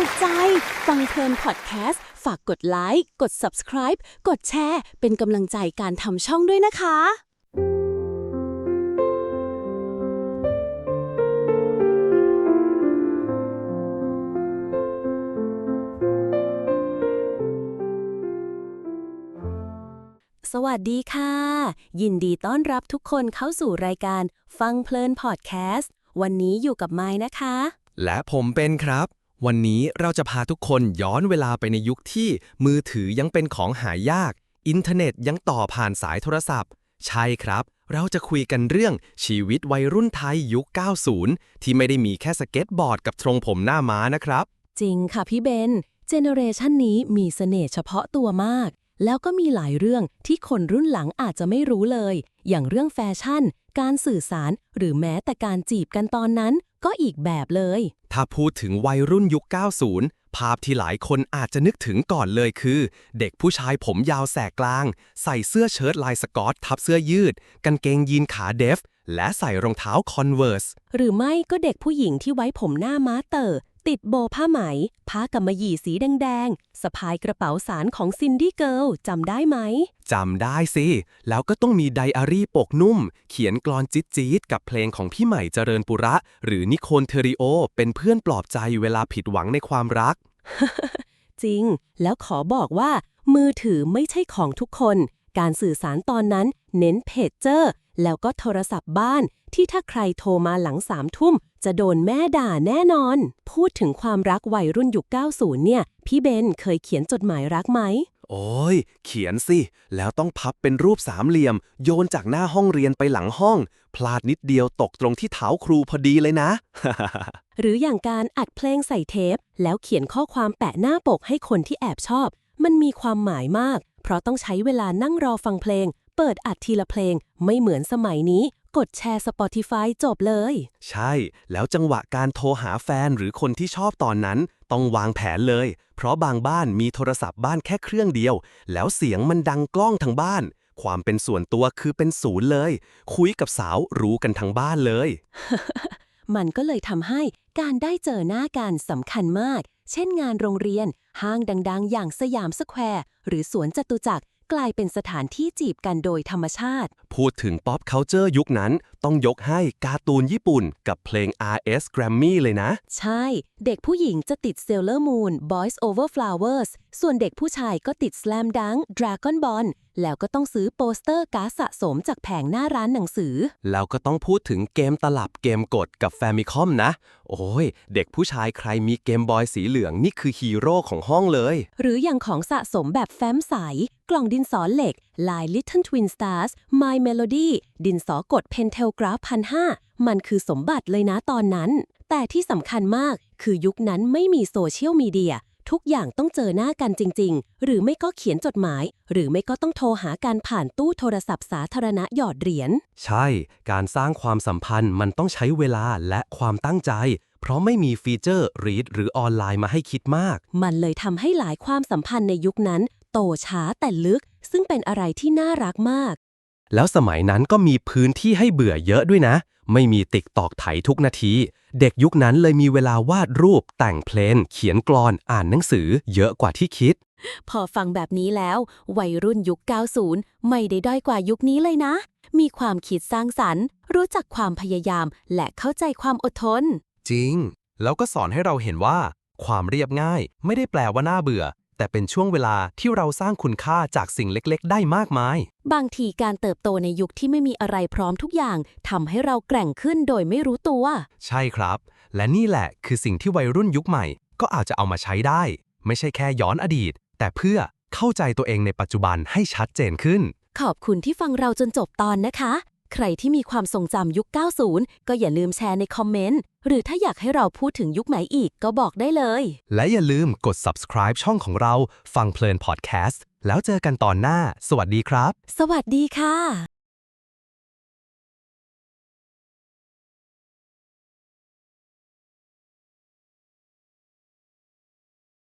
ถูกใจ ฟังเพลินพอดแคสต์ ฝากกดไลค์ กด subscribe กดแชร์ เป็นกำลังใจการทำช่องด้วยนะคะ สวัสดีค่ะ ยินดีต้อนรับทุกคนเข้าสู่รายการฟังเพลินพอดแคสต์ วันนี้อยู่กับไม้นะคะ และผมเป็นครับ วันนี้เราจะพาทุกคนย้อนเวลาไปในยุคที่มือถือยังเป็นของหายาก อินเทอร์เน็ตยังต่อผ่านสายโทรศัพท์ ใช่ครับ เราจะคุยกันเรื่องชีวิตวัยรุ่นไทยยุค 90 ที่ไม่ได้มีแค่สเก็ตบอร์ดกับทรงผมหน้าม้านะครับ จริงค่ะพี่เบน เจเนอเรชันนี้มีเสน่ห์เฉพาะตัวมาก แล้วก็มีหลายเรื่องที่คนรุ่นหลังอาจจะไม่รู้เลย อย่างเรื่องแฟชั่น การสื่อสาร หรือแม้แต่การจีบกันตอนนั้น ก็อีกแบบเลย ถ้าพูดถึงวัยรุ่นยุค 90 ภาพที่หลายคนอาจจะนึกถึงก่อนเลยคือ เด็กผู้ชายผมยาวแสกกลาง ใส่เสื้อเชิ้ตลายสกอตทับเสื้อยืด กางเกงยีนขาเดฟ และใส่รองเท้าคอนเวิร์สหรือไม่ก็เด็กผู้หญิงที่ไว้ผมหน้าม้าเต๋อ ติดโบผ้าไหม ผ้ากำมะหยี่สีแดงๆสะพายกระเป๋าสารของซินดี้เกิลจำได้ไหม จำได้สิ แล้วก็ต้องมีไดอารี่ปกนุ่ม เขียนกลอนจิ๊ดจี๊ดกับเพลงของพี่ใหม่เจริญปุระ หรือนิโคลเทริโอ เป็นเพื่อนปลอบใจเวลาผิดหวังในความรัก จริง แล้วขอบอกว่า มือถือไม่ใช่ของทุกคน การสื่อสารตอนนั้น เน้นเพจเจอร์ แล้วก็โทรศัพท์บ้านที่ถ้าใครโทรมาหลังสามทุ่ม จะโดนแม่ด่าแน่นอน พูดถึงความรักวัยรุ่นยุค 90 เนี่ย พี่เบนเคยเขียนจดหมายรักไหม โอ้ย เขียนสิ แล้วต้องพับเป็นรูปสามเหลี่ยม โยนจากหน้าห้องเรียนไปหลังห้อง พลาดนิดเดียวตกตรงที่เท้าครูพอดีเลยนะ หรืออย่างการอัดเพลงใส่เทป แล้วเขียนข้อความแปะหน้าปกให้คนที่แอบชอบ มันมีความหมายมาก เพราะต้องใช้เวลานั่งรอฟังเพลง เปิดอัดทีละเพลง ไม่เหมือนสมัยนี้ กดแชร์ Spotify จบเลย ใช่ แล้วจังหวะการโทรหาแฟนหรือคนที่ชอบตอนนั้น ต้องวางแผนเลย เพราะบางบ้านมีโทรศัพท์บ้านแค่เครื่องเดียว แล้วเสียงมันดังกล้องทั้งบ้าน ความเป็นส่วนตัวคือเป็นศูนย์เลย คุยกับสาวรู้กันทั้งบ้านเลย มันก็เลยทำให้การได้เจอหน้ากันสำคัญมาก เช่นงานโรงเรียน ห้างดัง ๆ อย่างสยามสแควร์ หรือสวนจตุจักรกลายเป็นสถานที่จีบกันโดยธรรมชาติพูดถึง pop culture ยุคนั้น ต้องยกให้การ์ตูนญี่ปุ่นกับเพลง RS Grammy เลยนะ ใช่ เด็กผู้หญิงจะติด Sailor Moon Boys Over Flowers ส่วนเด็กผู้ชายก็ติด Slam Dunk Dragon Ball แล้วก็ต้องซื้อโปสเตอร์การ์ดสะสมจากแผงหน้าร้านหนังสือ แล้วก็ต้องพูดถึงเกมตลับเกมกดกับ Famicom นะ โอ้ย เด็กผู้ชายใครมีเกมบอยสีเหลืองนี่คือฮีโร่ของห้องเลย หรืออย่างของสะสมแบบแฟ้มใส กล่องดินสอเหล็ก ลาย Little Twin Stars My Melody ดินสอกด Pentel Graph พันห้ามันคือสมบัติเลยนะตอนนั้น แต่ที่สำคัญมากคือยุคนั้นไม่มีโซเชียลมีเดีย ทุกอย่างต้องเจอหน้ากันจริง ๆ หรือไม่ก็เขียนจดหมาย หรือไม่ก็ต้องโทรหากันผ่านตู้โทรศัพท์สาธารณะหยอดเหรียญ ใช่ การสร้างความสัมพันธ์มันต้องใช้เวลาและความตั้งใจ เพราะไม่มีฟีเจอร์ read หรือออนไลน์มาให้คิดมาก มันเลยทำให้หลายความสัมพันธ์ในยุคนั้น โตช้าแต่ลึก ซึ่งเป็นอะไรที่น่ารักมาก แล้วสมัยนั้นก็มีพื้นที่ให้เบื่อเยอะด้วยนะ ไม่มีติ๊กตอกไถทุกนาที เด็กยุคนั้นเลยมีเวลาวาดรูป แต่งเพลง เขียนกลอน อ่านหนังสือ เยอะกว่าที่คิด พอฟังแบบนี้แล้ว วัยรุ่นยุค 90 ไม่ได้ด้อยกว่ายุคนี้เลยนะ มีความคิดสร้างสรรค์ รู้จักความพยายาม และเข้าใจความอดทน จริง แล้วก็สอนให้เราเห็นว่า ความเรียบง่าย ไม่ได้แปลว่าน่าเบื่อ แต่เป็นช่วงเวลาที่เราสร้างคุณค่าจากสิ่งเล็กๆ ได้มากมาย บางทีการเติบโตในยุคที่ไม่มีอะไรพร้อมทุกอย่างทำให้เราแกร่งขึ้นโดยไม่รู้ตัว ใช่ครับ และนี่แหละคือสิ่งที่วัยรุ่นยุคใหม่ ก็อาจจะเอามาใช้ได้ ไม่ใช่แค่ย้อนอดีต แต่เพื่อเข้าใจตัวเองในปัจจุบันให้ชัดเจนขึ้น ขอบคุณที่ฟังเราจนจบตอนนะคะ ใครที่มีความทรงจำยุค 90 ก็อย่าลืมแชร์ในคอมเมนต์ หรือถ้าอยากให้เราพูดถึงยุคไหนอีกก็บอกได้เลย และอย่าลืมกด subscribe ช่องของเรา ฟังเพลินพอดแคสต์ แล้วเจอกันตอนหน้า สวัสดีครับ สวัสดีค่ะ